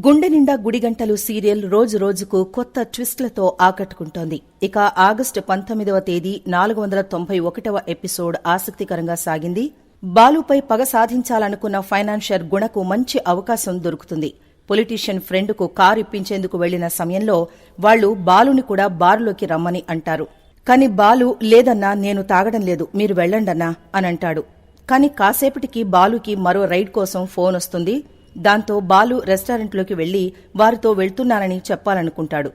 గుండె నిండా గుడిగంటలు సీరియల్ రోజు రోజుకు కొత్త ట్విస్ట్లతో ఆకట్టుకుంటోంది. ఇక ఆగస్టు పంతొమ్మిదవ తేదీ నాలుగు వందల తొంభై ఒకటవ ఎపిసోడ్ ఆసక్తికరంగా సాగింది. బాలుపై పగ సాధించాలనుకున్న ఫైనాన్షియర్ గుణకు మంచి అవకాశం దొరుకుతుంది. పొలిటీషియన్ ఫ్రెండ్కు కారు ఇప్పించేందుకు వెళ్ళిన సమయంలో వాళ్ళు బాలుని కూడా బారులోకి రమ్మని అంటారు. కాని బాలు లేదన్నా నేను తాగడం లేదు. మీరు వెళ్ళండన్నా అని అంటాడు. కాని కాసేపటికి బాలుకి మరో రైడ్ కోసం ఫోన్ వస్తుంది. దాంతో బాలు రెస్టారెంట్లోకి వెళ్ళి వారితో వెళ్తున్నానని చెప్పాలనుకుంటాడు.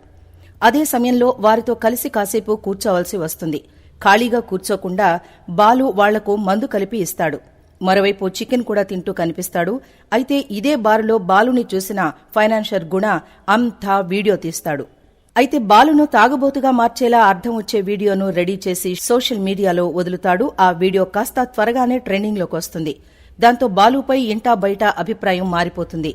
అదే సమయంలో వారితో కలిసి కాసేపు కూర్చోవలసి వస్తుంది. ఖాళీగా కూర్చోకుండా బాలు వాళ్ళకు మందు కలిపి ఇస్తాడు. మరోవైపు చికెన్ కూడా తింటూ కనిపిస్తాడు. అయితే ఇదే బారులో బాలుని చూసిన ఫైనాన్షియర్ గుణ అంతా వీడియో తీస్తాడు. అయితే బాలును తాగుబోతుగా మార్చేలా అర్థం వచ్చే వీడియోను రెడీ చేసి సోషల్ మీడియాలో వదులుతాడు. ఆ వీడియో కాస్త త్వరగానే ట్రెండింగ్లోకి వస్తుంది. దాంతో బాలుపై ఇంటా బయట అభిప్రాయం మారిపోతుంది.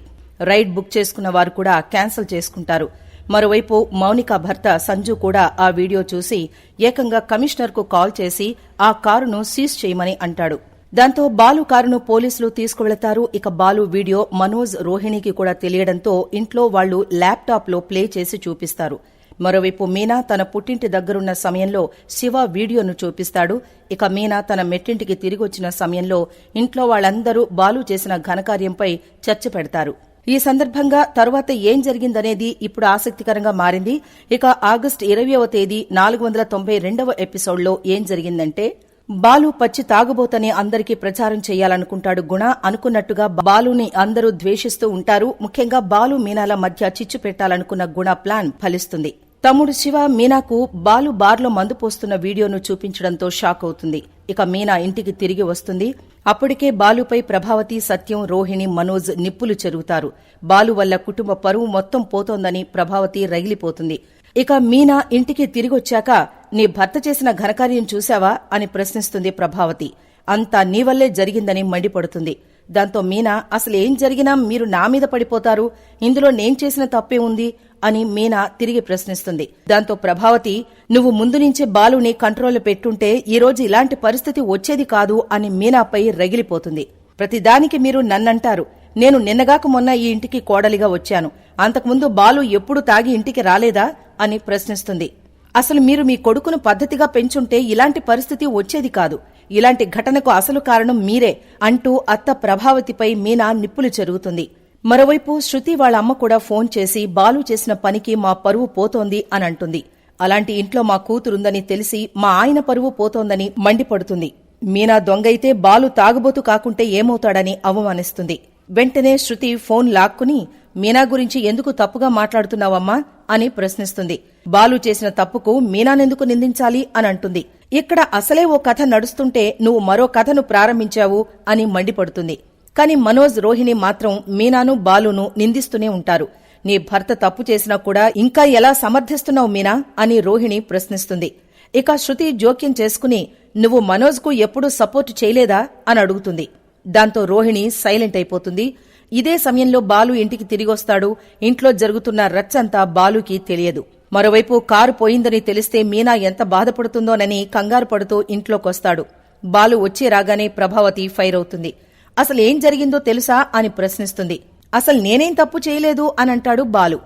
రైడ్ బుక్ చేసుకున్న వారు కూడా క్యాన్సిల్ చేసుకుంటారు. మరోవైపు మౌనిక భర్త సంజు కూడా ఆ వీడియో చూసి ఏకంగా కమిషనర్కు కాల్ చేసి ఆ కారును సీజ్ చేయమని అంటాడు. దాంతో బాలు కారును పోలీసులు తీసుకువెళతారు. ఇక బాలు వీడియో మనోజ్ రోహిణికి కూడా తెలియడంతో ఇంట్లో వాళ్ళు ల్యాప్టాప్లో ప్లే చేసి చూపిస్తారు. మరోవైపు మీనా తన పుట్టింటి దగ్గరున్న సమయంలో శివ వీడియోను చూపిస్తాడు. ఇక మీనా తన మెట్టింటికి తిరిగొచ్చిన సమయంలో ఇంట్లో వాళ్ళందరూ బాలు చేసిన ఘనకార్యంపై చర్చ పెడతారు. ఈ సందర్భంగా తరువాత ఏం జరిగిందనేది ఇప్పుడు ఆసక్తికరంగా మారింది. ఇక ఆగస్టు ఇరవయవ తేదీ నాలుగు వందల తొంభై రెండవ ఎపిసోడ్లో ఏం జరిగిందంటే బాలు పచ్చి తాగుబోతని అందరికీ ప్రచారం చేయాలనుకుంటాడు గుణ అనుకున్నట్టుగా బాలుని అందరూ ద్వేషిస్తూ ఉంటారు. ముఖ్యంగా బాలు మీనాల మధ్య చిచ్చు పెట్టాలనుకున్న గుణ ప్లాన్ ఫలిస్తుంది. తమ్ముడు శివ మీనాకు బాలు బార్లో మందు పోస్తున్న వీడియోను చూపించడంతో షాక్ అవుతుంది. ఇక మీనా ఇంటికి తిరిగి వస్తుంది. అప్పటికే బాలుపై ప్రభావతి సత్యం రోహిణి మనోజ్ నిప్పులు చెరుగుతారు. బాలు వల్ల కుటుంబ పరువు మొత్తం పోతోందని ప్రభావతి రగిలిపోతుంది. ఇక మీనా ఇంటికి తిరిగొచ్చాక నీ భర్త చేసిన ఘనకార్యం చూశావా? అని ప్రశ్నిస్తుంది ప్రభావతి. అంతా నీ వల్లే జరిగిందని మండిపడుతుంది. దాంతో మీనా అసలు ఏం జరిగినా మీరు నా మీద పడిపోతారు. ఇందులో నేను చేసిన తప్పే ఉంది అని మీనా తిరిగి ప్రశ్నిస్తుంది. దాంతో ప్రభావతి నువ్వు ముందు నుంచే బాలుని కంట్రోల్లో పెట్టుంటే ఈరోజు ఇలాంటి పరిస్థితి వచ్చేది కాదు అని మీనాపై రగిలిపోతుంది. ప్రతిదానికి మీరు నన్నంటారు. నేను నిన్నగాక మొన్న ఈ ఇంటికి కోడలిగా వచ్చాను. అంతకుముందు బాలు ఎప్పుడు తాగి ఇంటికి రాలేదా? అని ప్రశ్నిస్తుంది. అసలు మీరు మీ కొడుకును పద్ధతిగా పెంచుంటే ఇలాంటి పరిస్థితి వచ్చేది కాదు. ఇలాంటి ఘటనకు అసలు కారణం మీరే అంటూ అత్త ప్రభావతిపై మీనా నిప్పులు చెరుగుతుంది. మరోవైపు శృతి వాళ్ళ అమ్మ కూడా ఫోన్ చేసి బాలు చేసిన పనికి మా పరువు పోతోంది అని అంటుంది. అలాంటి ఇంట్లో మా కూతురుందని తెలిసి మా ఆయన పరువు పోతోందని మండిపడుతుంది. మీనా దొంగైతే బాలు తాగుబోతు కాకుంటే ఏమవుతాడని అవమానిస్తుంది. వెంటనే శృతి ఫోన్ లాక్కుని మీనా గురించి ఎందుకు తప్పుగా మాట్లాడుతున్నావమ్మా? అని ప్రశ్నిస్తుంది. బాలు చేసిన తప్పుకు మీనానెందుకు నిందించాలి? అని అంటుంది. ఇక్కడ అసలే ఓ కథ నడుస్తుంటే నువ్వు మరో కథను ప్రారంభించావు అని మండిపడుతుంది. కాని మనోజ్ రోహిణి మాత్రం మీనాను బాలును నిందిస్తూనే ఉంటారు. నీ భర్త తప్పు చేసినా కూడా ఇంకా ఎలా సమర్థిస్తున్నావు మీనా? అని రోహిణి ప్రశ్నిస్తుంది. ఇక శృతి జోక్యం చేసుకుని నువ్వు మనోజ్కు ఎప్పుడూ సపోర్ట్ చేయలేదా? అని అడుగుతుంది. దాంతో రోహిణి సైలెంట్ అయిపోతుంది. ఇదే సమయంలో బాలు ఇంటికి తిరిగొస్తాడు. ఇంట్లో జరుగుతున్న రచ్చంతా బాలుకి తెలియదు. మరోవైపు కారు పోయిందని తెలిస్తే మీనా ఎంత బాధపడుతుందోనని కంగారు పడుతూ ఇంట్లోకొస్తాడు. బాలు వచ్చి రాగానే ప్రభావతి ఫైర్ అవుతుంది. అసలు ఏం జరిగిందో తెలుసా అని ప్రశ్నిస్తుంది. అసలు నేనేం తప్పు చేయలేదు అని అంటాడు బాలు.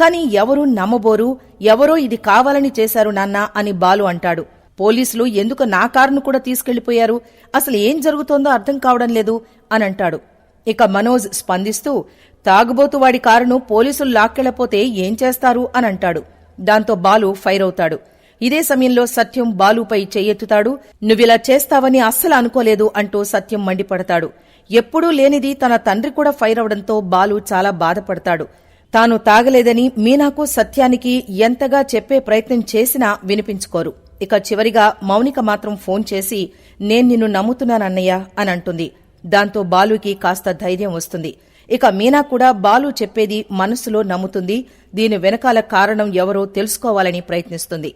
కాని ఎవరూ నమ్మబోరు? ఎవరో ఇది కావాలని చేశారు నాన్న అని బాలు అంటాడు. పోలీసులు ఎందుకు నా కారును కూడా తీసుకెళ్ళిపోయారు? అసలు ఏం జరుగుతోందో అర్థం కావడం లేదు అని అంటాడు. ఇక మనోజ్ స్పందిస్తూ తాగుబోతు వాడి కారును పోలీసులు లాక్కెళ్ళపోతే ఏం చేస్తారు? అని అంటాడు. దాంతో బాలు ఫైర్ అవుతాడు. ఇదే సమయంలో సత్యం బాలుపై చెయ్యెత్తుతాడు నువ్విలా చేస్తావని అస్సలు అనుకోలేదు అంటూ సత్యం మండిపడతాడు. ఎప్పుడూ లేనిది తన తండ్రి కూడా ఫైర్ అవడంతో బాలు చాలా బాధపడతాడు. తాను తాగలేదని మీనాకు సత్యానికి ఎంతగా చెప్పే ప్రయత్నం చేసినా వినిపించుకోరు. ఇక చివరిగా మౌనిక మాత్రం ఫోన్ చేసి నేను నిన్ను నమ్ముతున్నానన్నయ్య అని అంటుంది. దాంతో బాలుకి కాస్త ధైర్యం వస్తుంది. ఇక మీనా కూడా బాలు చెప్పేది మనసులో నమ్ముతుంది. దీని వెనకాల కారణం ఎవరో తెలుసుకోవాలని ప్రయత్నిస్తుంది.